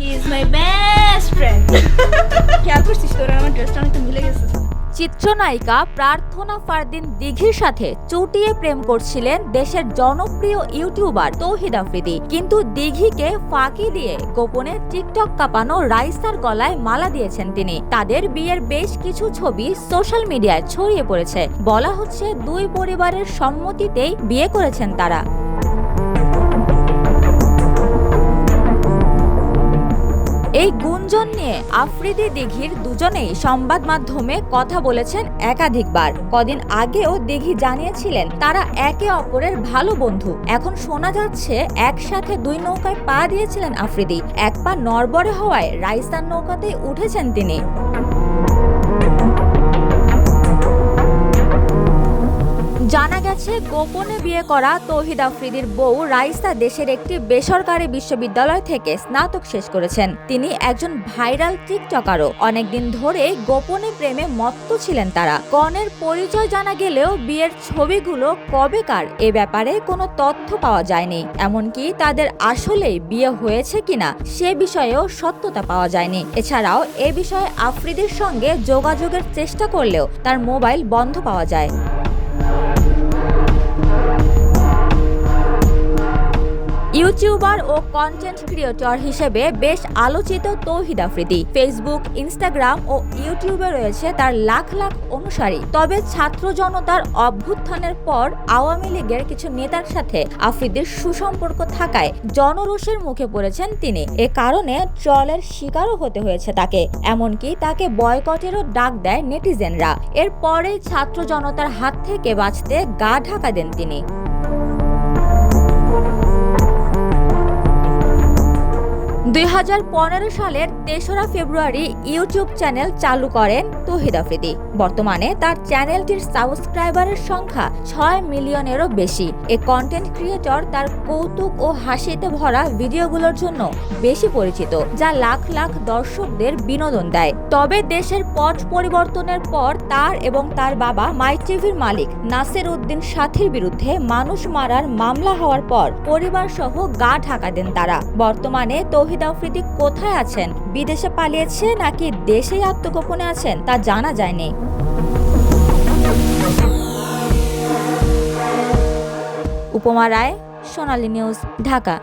He is my best friend খেয়াল করছিস তোর? আমার ড্রেসটা অনেকটা মিলে গেছে। চিত্রনায়িকা প্রার্থনা ফারদিন দিঘির সাথে চুটিয়ে প্রেম করছিলেন দেশের জনপ্রিয় ইউটিউবার তৌহিদ আফ্রিদি। কিন্তু দিঘিকে ফাঁকি দিয়ে গোপনে টিকটক কাঁপানো রাইসার গলায় মালা দিয়েছেন তিনি। তাদের বিয়ের বেশ কিছু ছবি সোশ্যাল মিডিয়ায় ছড়িয়ে পড়েছে। বলা হচ্ছে দুই পরিবারের সম্মতিতেই বিয়ে করেছেন তারা। এই গুঞ্জন নিয়ে আফ্রিদি দিঘির দুজনেই সংবাদ মাধ্যমে কথা বলেছেন একাধিকবার। কদিন আগেও দিঘি জানিয়েছিলেন তারা একে অপরের ভালো বন্ধু। এখন শোনা যাচ্ছে একসাথে দুই নৌকায় পা দিয়েছিলেন আফ্রিদি। এক পা নরবরে হওয়ায় রাইসান নৌকাতে উঠেছেন তিনি। জানা গেছে, গোপনে বিয়ে করা তৌহিদ আফ্রিদির বউ রাইসা দেশের একটি বেসরকারি বিশ্ববিদ্যালয় থেকে স্নাতক শেষ করেছেন। তিনি একজন ভাইরাল টিকটকারও। অনেকদিন ধরে গোপনে প্রেমে মত্ত ছিলেন তারা। কনের পরিচয় জানা গেলেও বিয়ের ছবিগুলো কবেকার, এ ব্যাপারে কোনো তথ্য পাওয়া যায়নি। এমনকি তাদের আসলেই বিয়ে হয়েছে কিনা, সে বিষয়েও সত্যতা পাওয়া যায়নি। এছাড়াও এ বিষয়ে আফ্রিদির সঙ্গে যোগাযোগের চেষ্টা করলেও তার মোবাইল বন্ধ পাওয়া যায়। Thank you. ইউটিউবার ও কন্টেন্ট ক্রিয়েটর হিসেবে বেশ আলোচিত তৌহিদ আফ্রিদি। ফেসবুক ইনস্টাগ্রাম ও ইউটিউবে রয়েছে তার লাখ লাখ অনুসারী। তবে ছাত্র জনতার অভ্যুত্থানের পর আওয়ামী লীগের কিছু নেতার সাথে আফ্রিদির সুসম্পর্ক থাকায় জনরোষের মুখে পড়েছেন তিনি। এ কারণে ট্রলের শিকারও হতে হয়েছে তাকে। এমনকি তাকে বয়কটেরও ডাক দেয় নেটিজেনরা। এরপরেই ছাত্র জনতার হাত থেকে বাঁচতে গা ঢাকা দেন তিনি। দুই হাজার পনেরো সালের তেসরা ফেব্রুয়ারি ইউটিউব চ্যানেল চালু করেন তৌহিদ আফ্রিদি। বর্তমানে তার চ্যানেলটির সাবস্ক্রাইবারের সংখ্যা ছয় মিলিয়নেরও বেশি। এ কন্টেন্ট ক্রিয়েটর তার কৌতুক ও হাসিতে ভরা ভিডিওগুলোর জন্য বেশি পরিচিত, যা লাখ লাখ দর্শকদের বিনোদন দেয়। তবে দেশের পট পরিবর্তনের পর তার এবং তার বাবা মাই টিভির মালিক নাসির উদ্দিন সাথীর বিরুদ্ধে মানুষ মারার মামলা হওয়ার পর পরিবার সহ গা ঢাকা দেন তারা। বর্তমানে তৌহিদ আফ্রিদি কোথায় আছেন? বিদেশে পালিয়েছে নাকি দেশেই আত্মগোপনে আছেন তা জানা যায়নি। উপমা রায়, সোনালী নিউজ, ঢাকা।